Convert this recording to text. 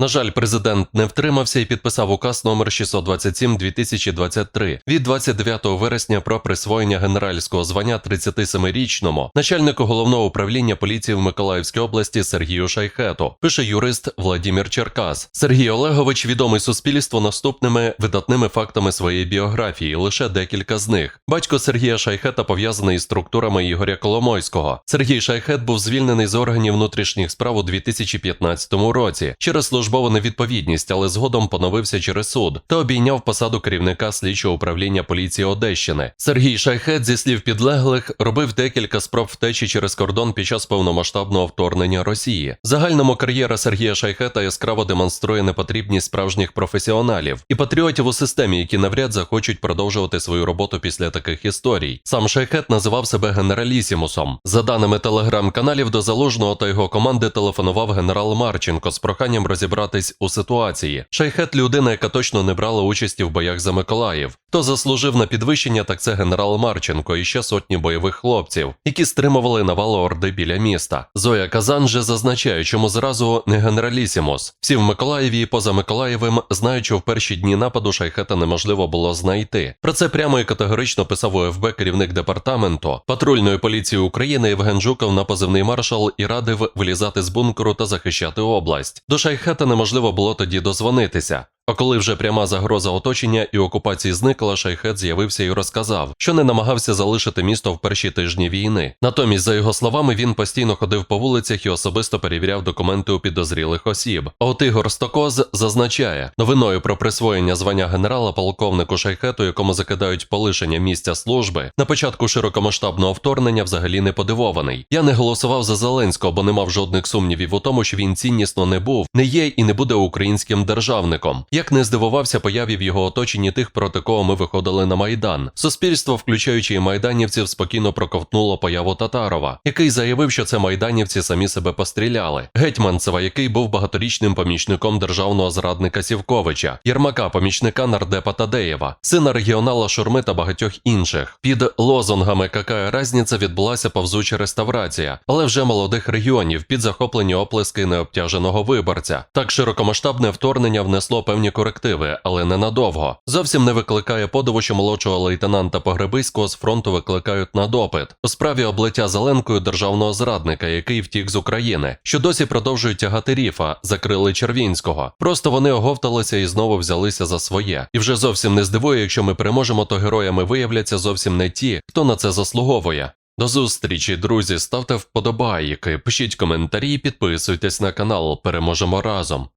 На жаль, президент не втримався і підписав указ номер 627 2023 від 29 вересня про присвоєння генеральського звання 37-річному начальнику головного управління поліції в Миколаївській області Сергію Шайхету. Пише юрист Владимир Черкас. Сергій Олегович відомий суспільству наступними видатними фактами своєї біографії. Лише декілька з них. Батько Сергія Шайхета пов'язаний із структурами Ігоря Коломойського. Сергій Шайхет був звільнений з органів внутрішніх справ у 2015 році через службову невідповідність, але згодом поновився через суд та обійняв посаду керівника слідчого управління поліції Одещини. Сергій Шайхет, зі слів підлеглих, робив декілька спроб втечі через кордон під час повномасштабного вторгнення Росії. Загальному кар'єра Сергія Шайхета яскраво демонструє непотрібність справжніх професіоналів і патріотів у системі, які навряд захочуть продовжувати свою роботу після таких історій. Сам Шайхет називав себе генералісімусом. За даними телеграм-каналів, до залужного та його команди телефонував генерал Марченко з проханням розібратись у ситуації. Шайхет людина, яка точно не брала участі в боях за Миколаїв. Хто заслужив на підвищення, так це генерал Марченко і ще сотні бойових хлопців, які стримували навалу орди біля міста. Зоя Казан же зазначає, чому зразу не генералісімус. Всі в Миколаєві і поза Миколаєвим знають, що в перші дні нападу Шайхета неможливо було знайти. Про це прямо і категорично писав УФБ керівник департаменту патрульної поліції України Євген Жуков на позивний маршал і радив вилізати з бункеру та захищати область. До Шайхета неможливо було тоді дозвонитися. А коли вже пряма загроза оточення і окупації зникла, Шайхет з'явився і розказав, що не намагався залишити місто в перші тижні війни. Натомість, за його словами, він постійно ходив по вулицях і особисто перевіряв документи у підозрілих осіб. А от Ігор Стокоз зазначає, новиною про присвоєння звання генерала полковнику Шайхету, якому закидають полишення місця служби, на початку широкомасштабного вторгнення взагалі не подивований. Я не голосував за Зеленського, бо не мав жодних сумнівів у тому, що він ціннісно не був, не є і не буде українським державником. Як не здивувався появі в його оточенні тих, проти кого ми виходили на майдан. Суспільство, включаючи і майданівців, спокійно проковтнуло появу Татарова, який заявив, що це майданівці самі себе постріляли. Гетьманцева, який був багаторічним помічником державного зрадника Сівковича, Єрмака, помічника нардепа Тадеєва, сина регіонала Шурми та багатьох інших. Під лозунгами «Какая разниця» відбулася повзуча реставрація, але вже молодих регіонів під захоплені оплески необтяженого виборця. Так широкомасштабне вторгнення внесло певні корективи, але ненадовго. Зовсім не викликає подиву, що молодшого лейтенанта Погребиського з фронту викликають на допит у справі облиття Зеленкою державного зрадника, який втік з України, що досі продовжують тягати ріфа, закрили Червінського. Просто вони оговталися і знову взялися за своє. І вже зовсім не здивує, якщо ми переможемо, то героями виявляться зовсім не ті, хто на це заслуговує. До зустрічі, друзі, ставте вподобайки, пишіть коментарі, підписуйтесь на канал. Переможемо разом.